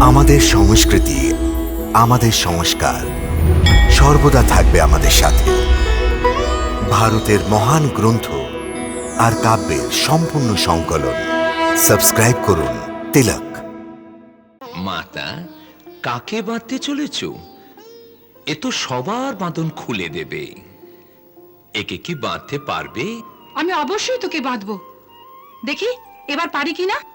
আমাদের সংস্কৃতি আমাদের সংস্কার সর্বদা থাকবে আমাদের সাথে। ভারতের মহান গ্রন্থ আর কাব্যের সম্পূর্ণ সংকলন। সাবস্ক্রাইব করুন তিলক। মাতা কাকে বাঁধতে চলেছ? এ তো সবার বাঁধন খুলে দেবে। একে কি বাঁধতে পারবে? আমি অবশ্যই তোকে বাঁধবো। দেখি এবার পারি কিনা?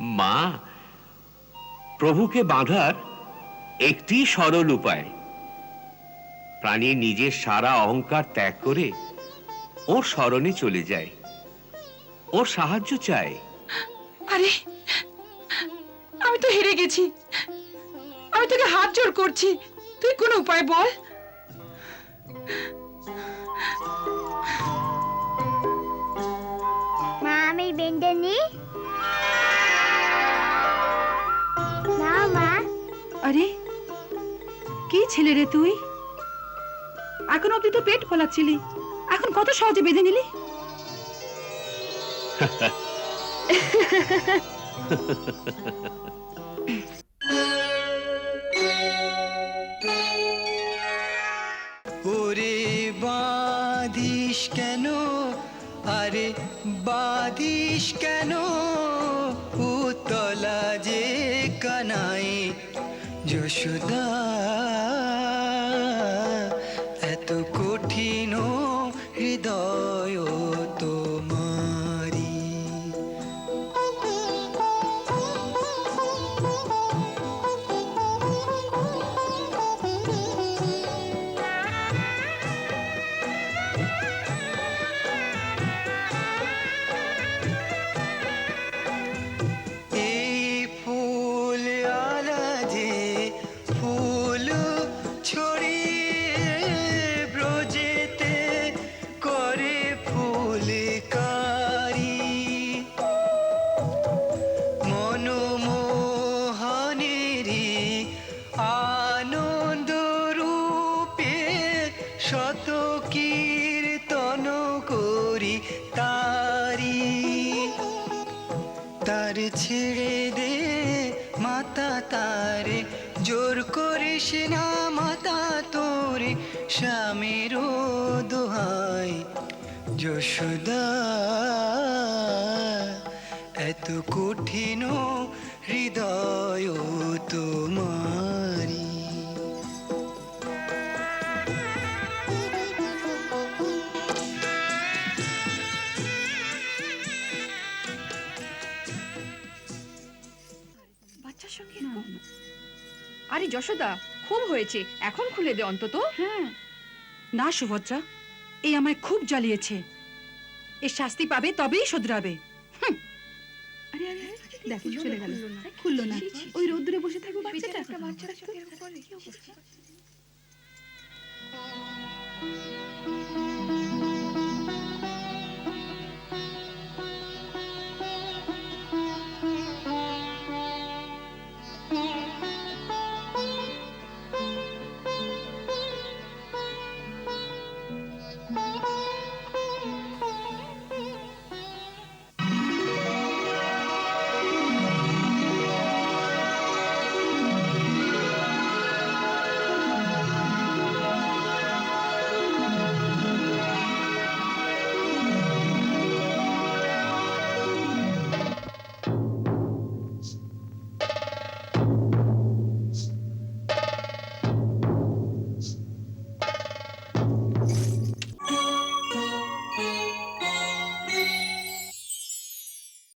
মা, প্রভুকে বাঁধার একটি সরল উপায়। প্রাণী নিজের সারা অহংকার ত্যাগ করে ওর স্মরণে চলে যায়। ওর সাহায্য চায়। আরে, আমি তো হেরে গেছি। আমি তোকে হাত জোর করছি। তুই কোন উপায় বল। ছেলে রে তুই? এখন অব্দি তো পেট ফলাচ্ছিলি। এখন কত সহজে বেঁধে নিলি? ওরে বাঁধিস কেন? আরে বাঁধিস কেন? উতলা যে কানাই যশোদা শত কীর্তন করি তারি। তার ছেড়ে দে মাতা তারে, জোর করিস না মাতা তোরে, স্বামীর দোহাই। যশোদা, এত কঠিন হৃদয় তোমারি। বাচ্চার সঙ্গে? এরকম? আরে যশোদা খুব হয়েছে। এখন খুলে দে অন্তত। হ্যাঁ। না সুভদ্রা এই আমায় খুব জ্বালিয়েছে। এর শাস্তি পাবে তবেই শোধরাবে। আরে আরে দেখো চলে গেল। খুললো না। ওই রোদ্দুরে বসে থাকব বাচ্চাটা।